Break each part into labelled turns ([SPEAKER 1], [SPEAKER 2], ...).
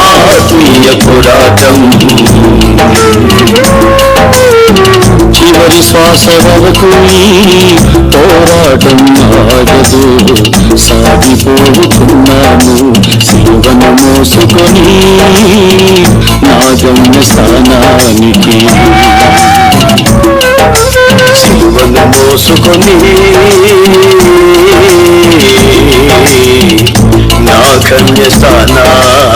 [SPEAKER 1] ఆత్మీయ పోరాటం చివరి శ్వాస వరకు పోరాటం ఆగదు సాగిపోతున్నాను శివను మోసుకొని నా గమ్య స్థానానికి శివను మోసుకొని నా గమ్య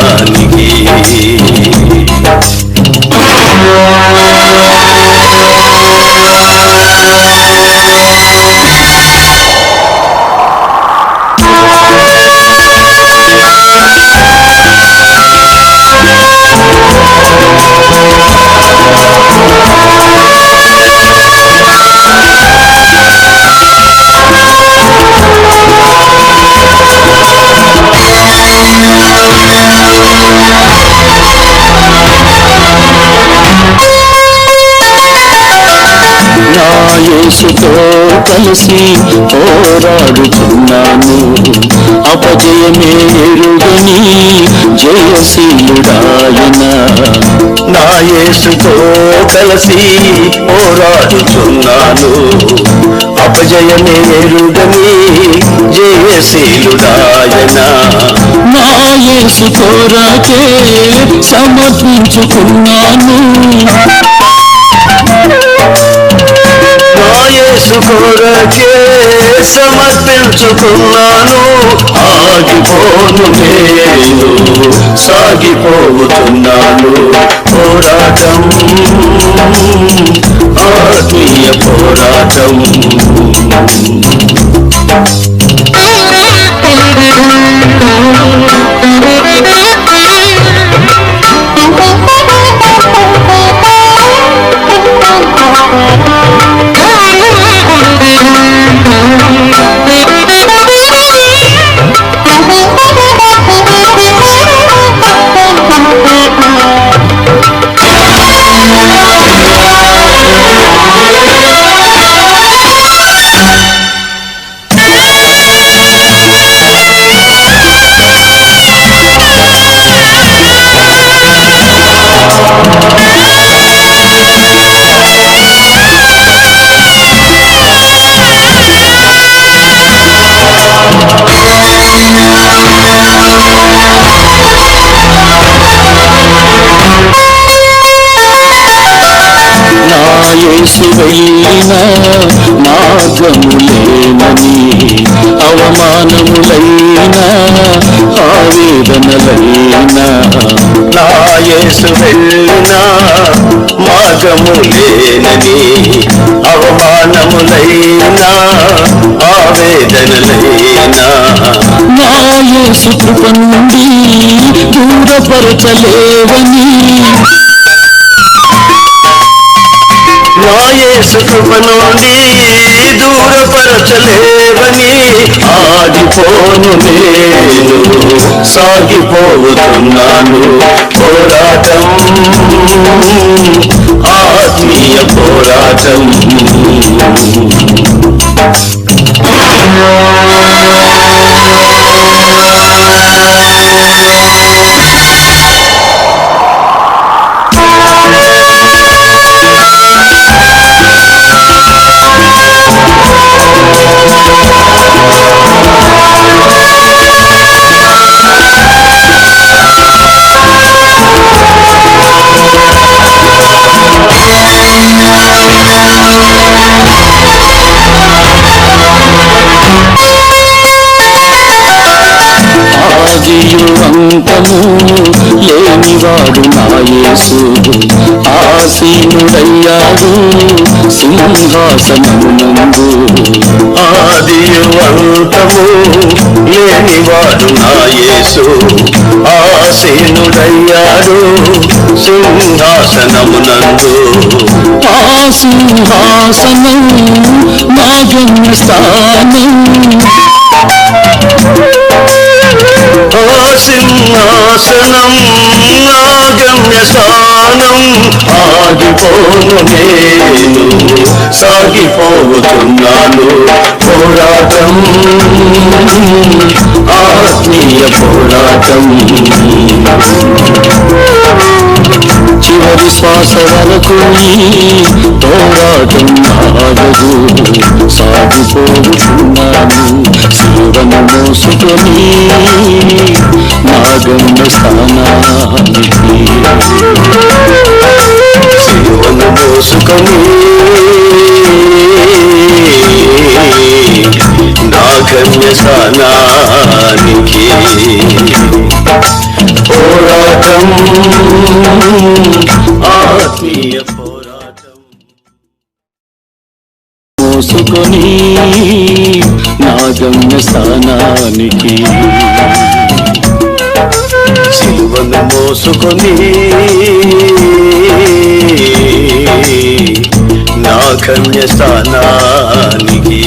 [SPEAKER 1] యేసుతో కలిసి పోరాడుతున్నాను. అపజయమే ఎరుగని జయశీలుడాయన. నా యేసుతో కలిసి పోరాడుతున్నాను. అపజయమే ఎరుగని జయశీలుడాయన. నా యేసు కోరాకే సమర్పించుకున్నాను. యేసు కొరకే సమర్పించుకున్నాను ఆగిపోను నేను సాగిపోతున్నాను. పోరాటం ఆత్మీయ పోరాటం. నా మార్గములేనని అవమానములైనా ఆవేదనలైనా నాయసు వెళ్ళినా వెళ్ళిన మార్గములేనని అవమానములైన ఆవేదనలైన. నా కృప నుండి దూరపరచలేవని నా యేసు కృప నుండి దూరపరచలేవని ఆగిపోను నేను సాగిపోతున్నాను పోరాటం ఆత్మీయ పోరాటం. ఆసీనుడయ్యాడు సింహాసనమునందు. ఆదియు అంతము లేనివాడు నా యేసు. ఆసీనుడయ్యాడు సింహాసనమునందు. ఆ సింహాసనం నా జన్మస్థానం ఆ సింహాసనం నా గమ్య ఆగిపోను నేను. సాగిపోతున్నాను పోరాటం. ఆత్మీయ పోరాటం. చివరి శ్వాస వరకు పోరాటం ఆగదు. సాగిపోతున్నాను శివను మోసుకొని నా స్థానాన్ని స్థానానికి శివను మోసుకొని నా గమ్య స్థానానికి పోరాటం ఆత్మీయ పోరాటం మోసుకొని నా గమ్య స్థానానికి దోసుకొని నా కన్య స్థానానికి